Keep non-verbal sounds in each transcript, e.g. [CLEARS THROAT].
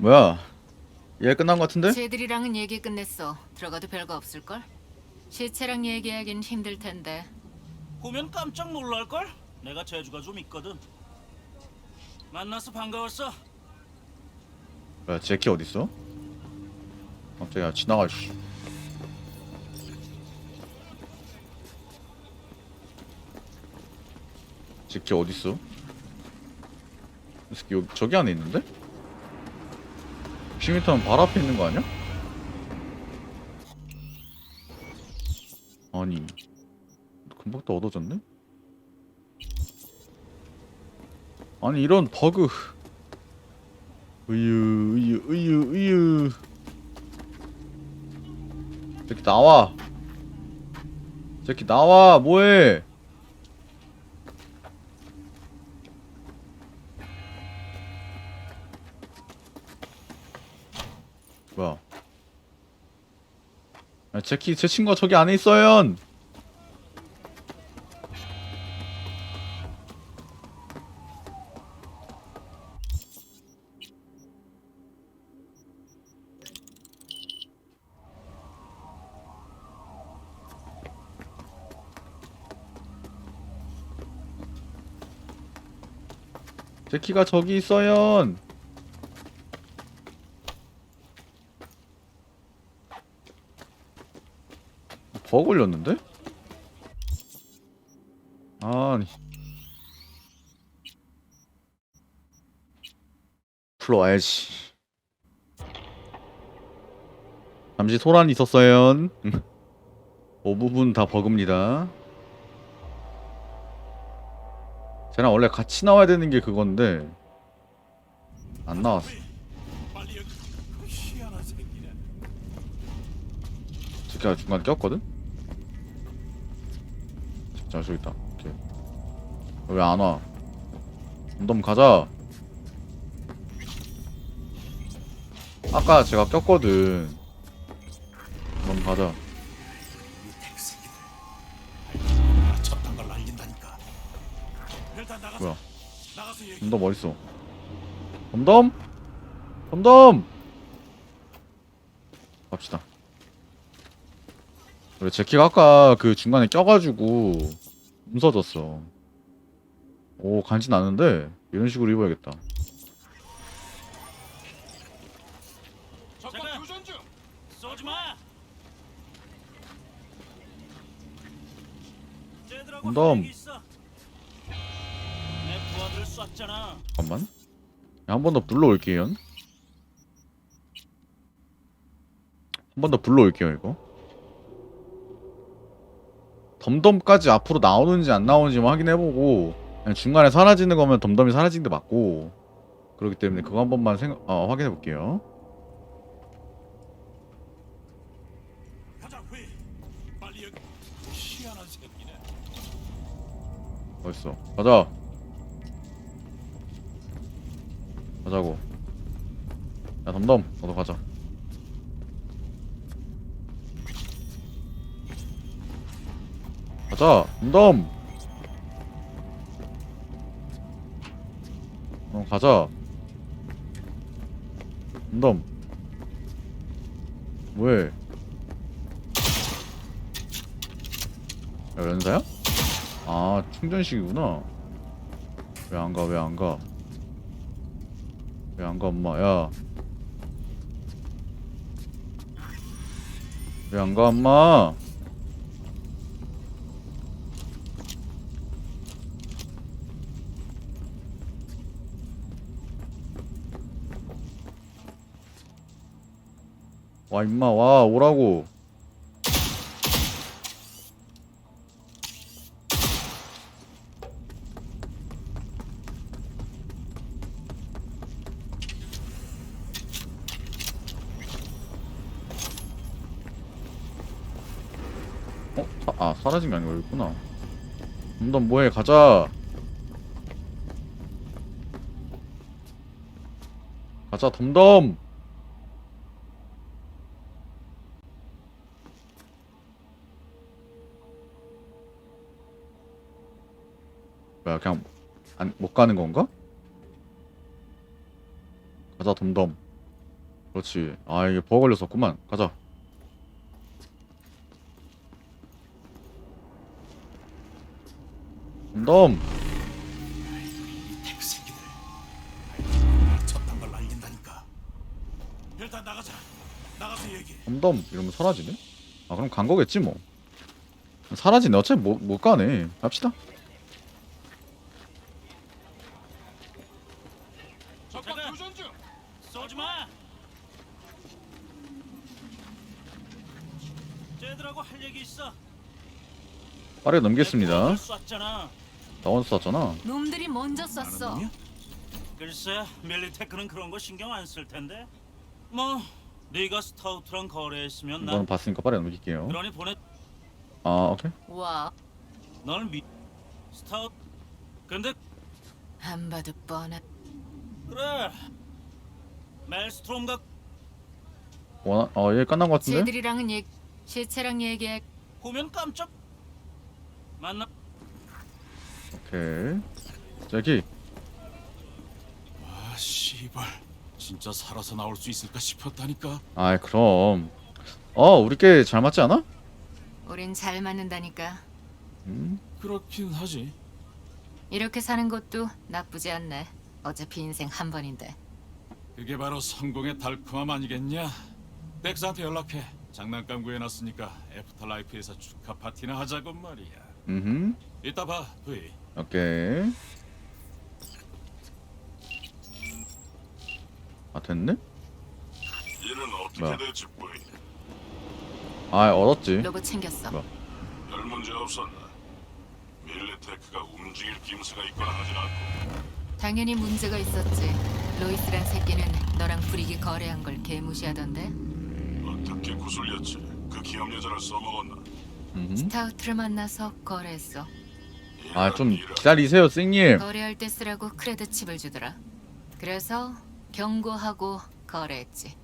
뭐야? 일 끝난 것 같은데? 쟤들이랑은 얘기 끝냈어. 들어가도 별거 없을 걸? 시체랑 얘기하긴 힘들 텐데. 보면 깜짝 놀랄 걸? 내가 재주가 좀 있거든. 만나서 반가웠어. 뭐야 제키 어딨어? 갑자기 지나가 씨. 제키 어딨어? 이 새끼 여기 저기 안에 있는데? 10m면 바로 앞에 있는 거 아니야? 아니 금방 또 얻어졌네? 아니 이런 버그 으유 으유 으유 으유 새끼 나와 새끼 나와 뭐해 제키 제 친구가 저기 안에 있어요. 제키가 저기 있어요 버그 걸렸는데? 아니 풀어와야지 잠시 소란이 있었어요 [LAUGHS] 그 부분 다 버그입니다 쟤랑 원래 같이 나와야 되는 게 그건데 안 나왔어. 제가 중간에 꼈거든? 자 저기 있다 오케이 왜 안 와? 덤덤 가자 아까 제가 꼈거든 덤덤 가자 뭐야. 덤덤 어딨어 덤덤? 덤덤! 갑시다 그래 제키가 아까 그 중간에 껴가지고 움서졌어. 오 간지 나는데 이런 식으로 입어야겠다. 적과 교전 중. 쏘지 마. 쐈잖아. 잠깐만. 한 번 더 불러올게요 한 번 더 불러올게요 이거 덤덤까지 앞으로 나오는지 안 나오는지만 확인해보고 그냥 중간에 사라지는 거면 덤덤이 사라진 게 맞고 그렇기 때문에 그거 한 번만 생각, 어, 확인해볼게요. 어딨어. 가자. 가자고. 야 덤덤. 너도 가자 가자 덤덤 어 가자. 덤덤 뭐해 야 연사야? 아 충전식이구나. 왜 안 가 왜 안 가? 왜 안 가 엄마? 야. 왜 안 가 엄마 와 임마 와 오라고. 어? 사, 아 사라진 게 아니고 여기 있구나. 덤덤 뭐해 가자. 가자 덤덤 뭐야 그냥 안, 못 가는 건가? 가자 덤덤 그렇지. 아 이게 버거 걸렸었구만. 가자. 덤. 이 택새끼들. 저딴 걸 날린다니까. 일단 나가자. 나가서 얘기해. 덤덤 이러면 사라지네? 아 그럼 간 거겠지 뭐. 사라지네. 어차피 못, 못 가네. 갑시다. 적과 교전 중. 쏘지 마. 쟤들하고 할 얘기 있어. 빠르게 넘겠습니다. 쐈잖아. 나원 쐈잖아. 놈들이 먼저 쐈어. 글쎄, 밀리테크는 그런 거 신경 안 쓸 텐데. 뭐 네가 스타우트랑 거래했으면 이거는 난 봤으니까 빠르게 넘길게요. 그러니 보내. 아 오케이. 와, 널 미. 스타우트. 근데 안 봐도 뻔한. 그래. 멜스트롬과 원하... 어얘 끝난 거 같은데? 쟤들이랑은 얘 시체랑 얘기해. 보면 깜짝. 만나. 오케이. 저기 아 씨발. 진짜 살아서 나올 수 있을까 싶었다니까. 아이 그럼 어 우리 꽤 잘 맞지 않아? 우린 잘 맞는다니까. 음? 그렇긴 하지. 이렇게 사는 것도 나쁘지 않네. 어차피 인생 한 번인데. 그게 바로 성공의 달콤함 아니겠냐? 덱스한테 연락해. 장난감 구해놨으니까 애프터라이프에서 축하 파티나 하자고 말이야. 음. 이따 봐, 브이. 오케이. 아 됐네? 일은 어떻게 뭐야? 될지 보이. 아 얻었지. 로봇 챙겼어. 뭐? 별 문제 없었나? 밀레테크가 움직일 김새가 있거나 하진 않고 당연히 문제가 있었지. 로이스란 새끼는 너랑 불이기 거래한 걸 개무시하던데. 어떻게 구슬렸지? 그 기업 여자를 써먹었나? 음. 스타우트를 만나서 거래했어. 아좀 이런, 기다리세요, 쌩님. 거래할 때 쓰라고 크레드 칩을 주더라. 그래서 경고하고 거래했지.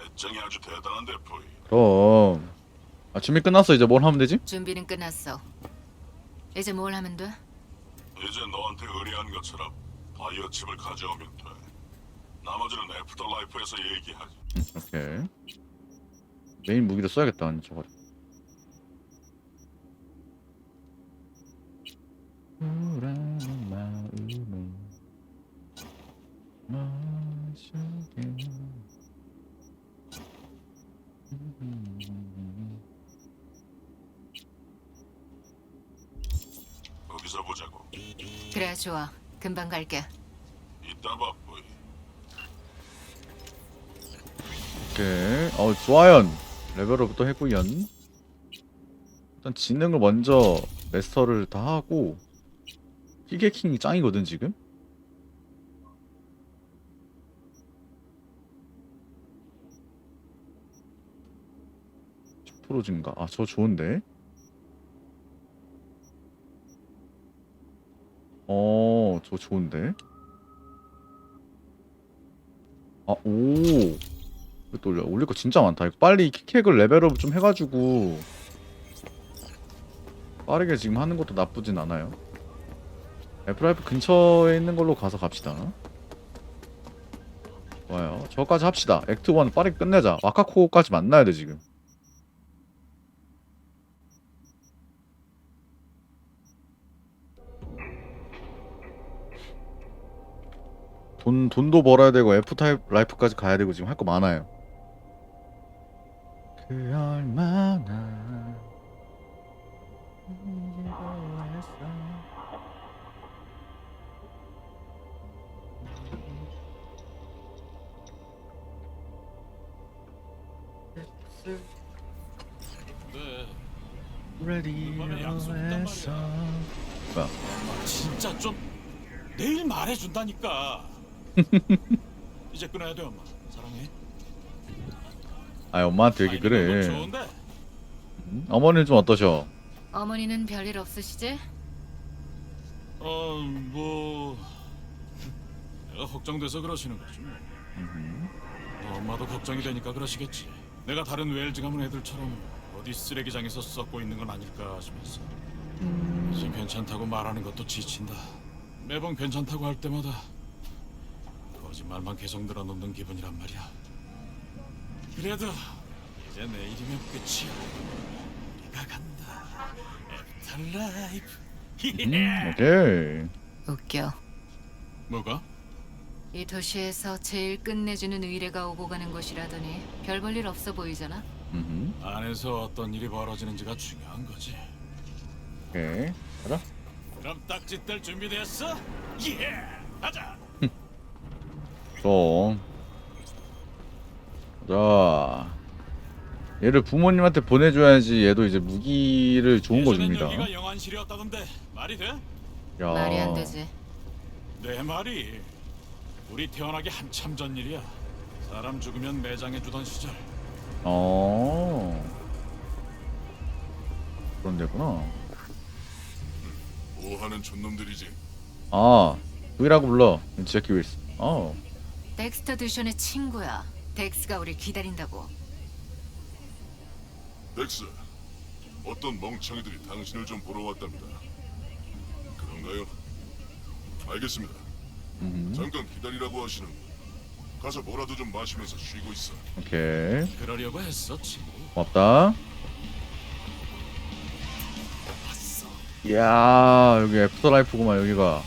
애정이 아주 대단한데 보이. 그럼. 아 준비 끝났어 이제 뭘 하면 되지? 준비는 끝났어. 이제 뭘 하면 돼? 이제 너한테 의뢰한 것처럼 바이오 칩을 가져오면 돼. 나머지는 애프터 라이프에서 얘기하지. [LAUGHS] 오케이. 메인 무기를 써야겠다 아니 저거. 불안한 마음을 마시게. 거기서 보자고. 그래 좋아. 금방 갈게. 이따 봐 보이. 오케이. 어 좋아요. 레벨업부터 했고요. 일단 지능을 먼저 마스터를 다 하고 히게킹이 짱이거든 지금. 프로 증가. 아 저 좋은데. 어, 저 좋은데. 아, 오. 이것도 올려. 올릴 거 진짜 많다. 이거 빨리 킥핵을 레벨업 좀 해가지고 빠르게 지금 하는 것도 나쁘진 않아요. 애플라이프 근처에 있는 걸로 가서 갑시다. 좋아요. 저까지 합시다. 액트 1 빠르게 끝내자. 와카코까지 만나야 돼 지금. 돈 돈도 벌어야 되고 F 타입 라이프까지 가야 되고 지금 할 거 많아요. 그 얼마나 네. ready 이번에 약속했단 말이야. 진짜 좀 내일 말해준다니까. 이제 끊어야 돼 엄마. 사랑해. 아 엄마한테 얘기 아이는 건 그래. 좋은데 음? 어머니는 좀 어떠셔? 어머니는 별일 없으시지? 어 뭐 내가 걱정돼서 그러시는 거지 뭐. 음. 어, 엄마도 걱정이 되니까 그러시겠지. 내가 다른 웰즈 가문 애들처럼 어디 쓰레기장에서 썩고 있는 건 아닐까 싶어서. 이제 괜찮다고 말하는 것도 지친다. 매번 괜찮다고 할 때마다 거짓말만 계속 늘어놓는 기분이란 말이야. 그래도 이제 내일이면 끝이야. 우리가 간다. 애프터라이프. [LAUGHS] 음, 오케이. 웃겨. 뭐가? 이 도시에서 제일 끝내주는 의뢰가 오고 가는 곳이라더니 별 볼 일 없어 보이잖아. 음, 안에서 어떤 일이 벌어지는지가 중요한 거지. 오케이. 가자. 그럼 딱지 뗄 준비됐어? 예! 가자! 좀. 자. 얘를 부모님한테 보내줘야지 얘도 이제 무기를 좋은 거 줍니다. 여기가 영안실이었다던데 말이 돼? 야. 말이 안 되지. 내 말이 우리 태어나기 한참 전 일이야. 사람 죽으면 매장해 주던 시절. 어. 그런 데구나. 뭐 하는 촌놈들이지? 아, V라고 불러. 제키 윌스. 어. 덱스터 듀션의 친구야. 덱스가 우리 기다린다고. 덱스, 어떤 멍청이들이 당신을 좀 보러 왔답니다. 그런가요? 알겠습니다. 음, 잠깐 기다리라고 하시는 가서 뭐라도 좀 마시면서 쉬고 있어. 오케이. 그러려고 했어, 친구. 고맙다. 이야, 여기 애프터라이프구만, 여기가.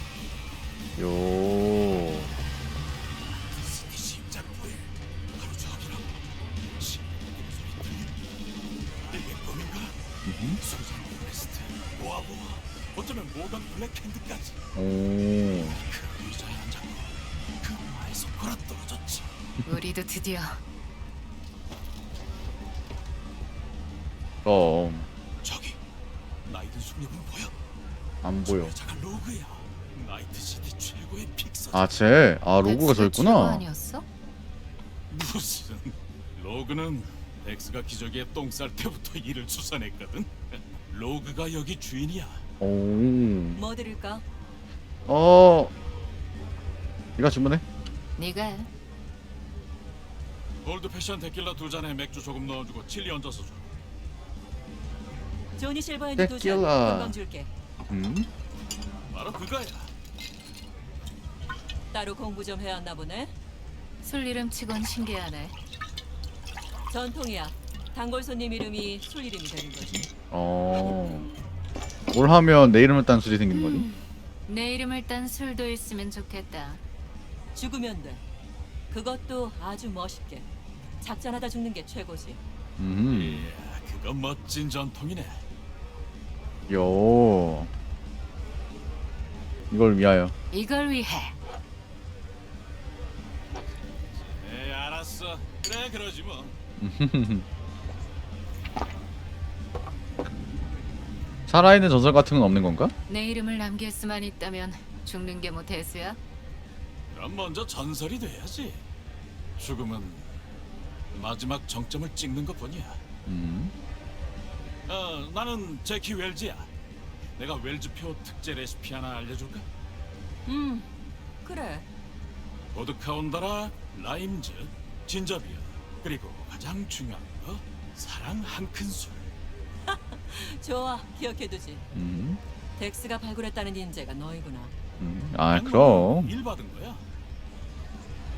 요. 수잔 레스트 모아모아 어쩌면 모던 블랙핸드까지 오. 그 의자에 앉았고 그 마에서 걸어 떨어졌지 우리도 드디어 그럼. 저기 나이든 숙녀분 보여? 안 보여. 여자가 로그야 나이트 시티 최고의 픽서 아, 쟤. 아, 로고가 저 있구나. 아니었어? 무슨 로그는 엑스가 기저귀에 똥 쌀 때부터 일을 수선했거든 로그가 여기 주인이야 오. 뭐 드릴까? 어. 네가 주문해? 네가 해. 올드 패션 데킬라 두 잔에 맥주 조금 넣어주고 칠리 얹어서 줘 조니 실버핸드 도전 테킬라. 금방 줄게. 음. 바로 그거야 따로 공부 좀 해왔나 보네. 술 이름 치곤 신기하네. 전통이야. 단골 손님 이름이 술 이름이 되는 거지. 어. 뭘 하면 내 이름을 딴 술이 생기는 거지? 내 이름을 딴 술도 있으면 좋겠다. 죽으면 돼. 그것도 아주 멋있게. 작전하다 죽는 게 최고지. 음. 이야 그거 멋진 전통이네 요. 이걸 위하여. 이걸 위해. 에 알았어 그래 그러지 뭐 [LAUGHS] 살아있는 전설 같은 건 없는 건가? 내 이름을 남길 수만 있다면 죽는 게 뭐 대수야? 그럼 먼저 전설이 돼야지 죽음은 마지막 정점을 찍는 것 뿐이야 음. 어 나는 제키 웰즈야 내가 웰즈표 특제 레시피 하나 알려줄까? 음, 그래. 보드카 온다라 라임즈 진저비어 그리고 가장 중요한 거 사랑 한 큰술 [LAUGHS] 좋아, 기억해두지. 음. 덱스가 발굴했다는 인재가 너희구나. 음. 아, 그럼. 일 받은 거야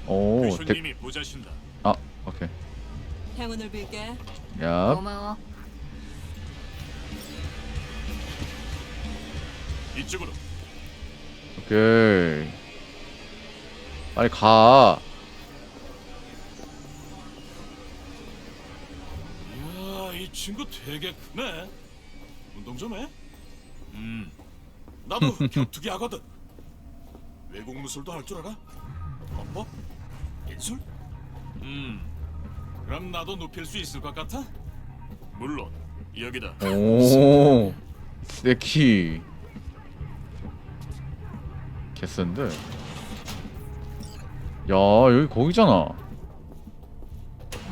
오. 데... 교수님이 보자신다 아, 오케이. 행운을 빌게. 야. 고마워. 이쪽으로 오케이. 빨리 가. 친구 되게 크네 운동 좀 해? 음 나도 [LAUGHS] 격투기 하거든 외국 무술도 할 줄 알아? 헌법? 인술? 음 그럼 나도 눕힐 수 있을 것 같아? 물론 여기다 오. [LAUGHS] 세키. 개센데. 야, 여기 거기잖아.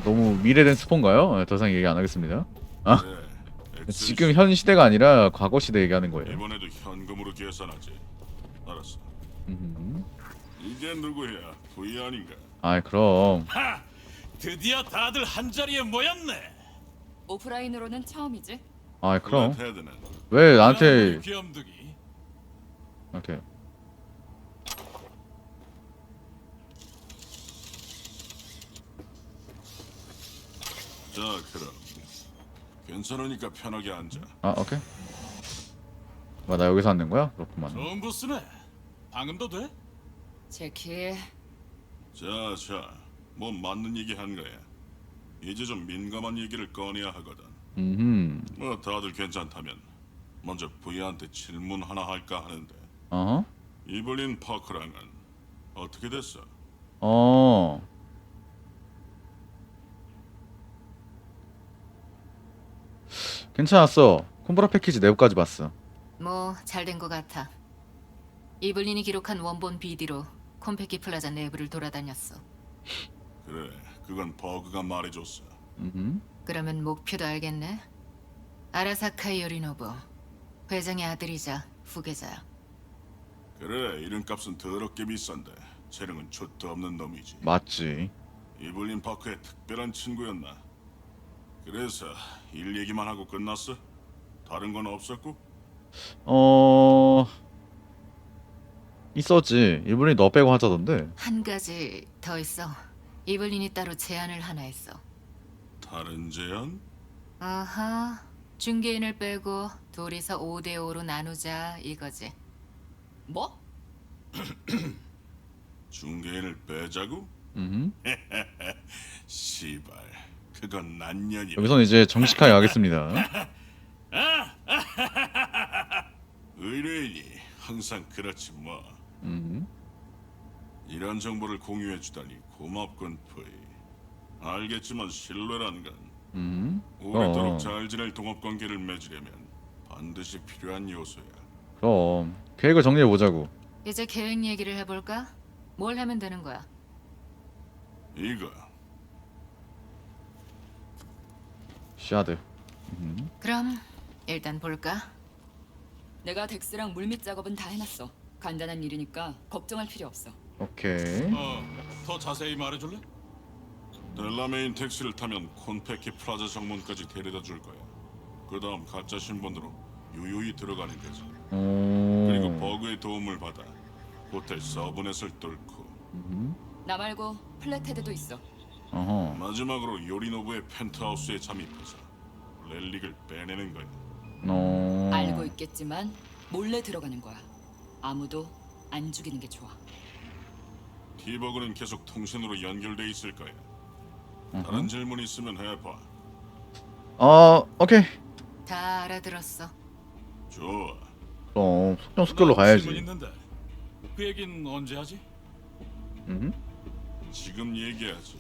너무 미래된 스폰가요? 네, 더 이상 얘기 안 하겠습니다. 아, 지금 현 시대가 아니라 과거 시대 얘기하는 거예요. 이번에도 현금으로 계산하지. 알았어. 음. 이게 누구야? V 아닌가? 아, 그럼. 하! 드디어 다들 한 자리에 모였네 오프라인으로는 처음이지. 아, 그럼. 헤드는 왜 나한테 귀염둥이 이렇게 자, 그럼 괜찮으니까 편하게 앉아. 아 오케이 뭐, 나 여기서 앉는 거야? 그렇구만 좋은 부스네. 방음도 돼? 제키, 자, 자, 뭐 맞는 얘기 한 거야. 이제 좀 민감한 얘기를 꺼내야 하거든. 음흠 뭐 다들 괜찮다면 먼저 부이한테 질문 하나 할까 하는데 어허 이블린 파크랑은 어떻게 됐어? 어 괜찮았어 콤브라 패키지 내부까지 봤어 뭐 잘 된 것 같아. 이블린이 기록한 원본 비디로 콤페키 플라자 내부를 돌아다녔어. 그래, 그건 버그가 말해줬어. 그러면 목표도 알겠네. 아라사카 요리노부 회장의 아들이자 후계자야. 그래, 이름값은 더럽게 비싼데 재능은 족도 없는 놈이지. 맞지 이블린 파크의 특별한 친구였나? 그래서 일 얘기만 하고 끝났어? 다른 건 없었고? 어 있었지 일본이 너 빼고 하자던데 한 가지 더 있어. 이블린이 따로 제안을 하나 했어. 다른 제안? 아하, 중개인을 빼고 둘이서 5대 5로 나누자 이거지. 뭐? [CLEARS THROAT] 중개인을 빼자고? 음흠. [LAUGHS] 시발, 그건 난년이야. 여기선 이제 정식하게 가겠습니다 [LAUGHS] 의뢰인이 항상 그렇지 뭐. 음. 이런 정보를 공유해 주다니 고맙군 프이. 알겠지만 신뢰란 건 음. 오래도록 어. 잘 지낼 동업 관계를 맺으려면 반드시 필요한 요소야. 그럼 계획을 정리해 보자고 이제 계획 얘기를 해볼까? 뭘 하면 되는 거야? 이거 샤드 음. 그럼 일단 볼까? 내가 덱스랑 물밑 작업은 다 해놨어. 간단한 일이니까 걱정할 필요 없어. 오케이 어, 더 자세히 말해줄래? 델라메인 택시를 타면 콘페키 플라자 정문까지 데려다 줄 거야. 그 다음 가짜 신분으로 유유히 들어가는 거지. 그리고 오 버그의 도움을 받아 호텔 서브넷을 뚫고 음. 나 말고 플랫헤드도 있어. 어허 마지막으로 요리노부의 펜트하우스에 잠입해서 렐릭을 빼내는 거야. 어... 알고 있겠지만 몰래 들어가는 거야. 아무도 안 죽이는 게 좋아. 티버그는 계속 통신으로 연결돼 있을 거야. 다른 질문 있으면 해봐. 어 오케이 다 알아들었어. 좋아. 그럼 속정 숙결로 나 가야지 질문 있는데 그 얘긴 언제 하지? 음. 지금 얘기하지.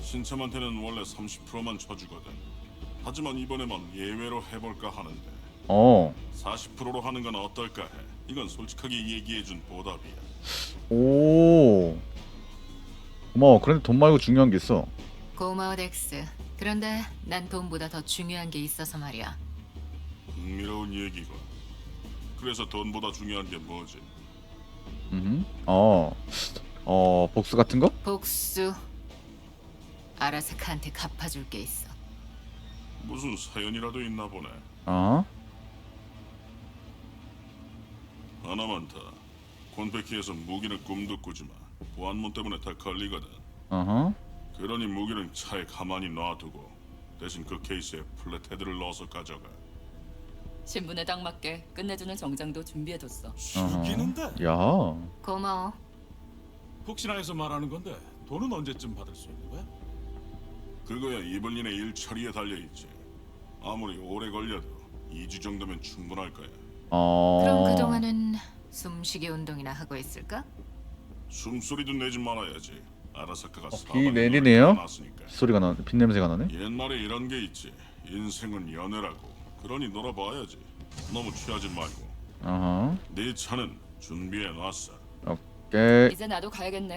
신참한테는 원래 30%만 쳐주거든. 하지만 이번에만 예외로 해볼까 하는데 어 40%로 하는 건 어떨까 해. 이건 솔직하게 얘기해준 보답이야. 오 고마워 그런데 돈 말고 중요한 게 있어 고마워 덱스. 그런데 난 돈보다 더 중요한 게 있어서 말이야. 흥미로운 얘기고. 그래서 돈보다 중요한 게 뭐지? 음. 어. 어, 복수 같은 거? 복수. 아라사카한테 갚아줄 게 있어. 무슨 사연이라도 있나 보네. 어? 하나만 더. 콘페키에서 무기는 꿈도 꾸지 마. 보안문 때문에 다 걸리거든. 어허. 그러니 무기는 차에 가만히 놔두고 대신 그 케이스에 플랫헤드를 넣어서 가져가. 신분에 딱 맞게 끝내주는 정장도 준비해뒀어. 죽이는데? 야. 고마워. 혹시나 해서 말하는 건데 돈은 언제쯤 받을 수 있는 거야? 그거야 이블린의 일 처리에 달려 있지. 아무리 오래 걸려도 2주 정도면 충분할 거야. 어. 그럼 그동안은 숨쉬기 운동이나 하고 있을까? 숨소리도 내지 말아야지. 아라사카가 비 사방에 내리네요? 너를 놨으니까. 소리가 나, 빗 냄새가 나네. 옛말에 이런 게 있지. 인생은 연애라고. 그러니 놀아봐야지. 너무 취하지 말고. 어허. 네 차는 준비해 놨어. 오케이. 이제 나도 가야겠네.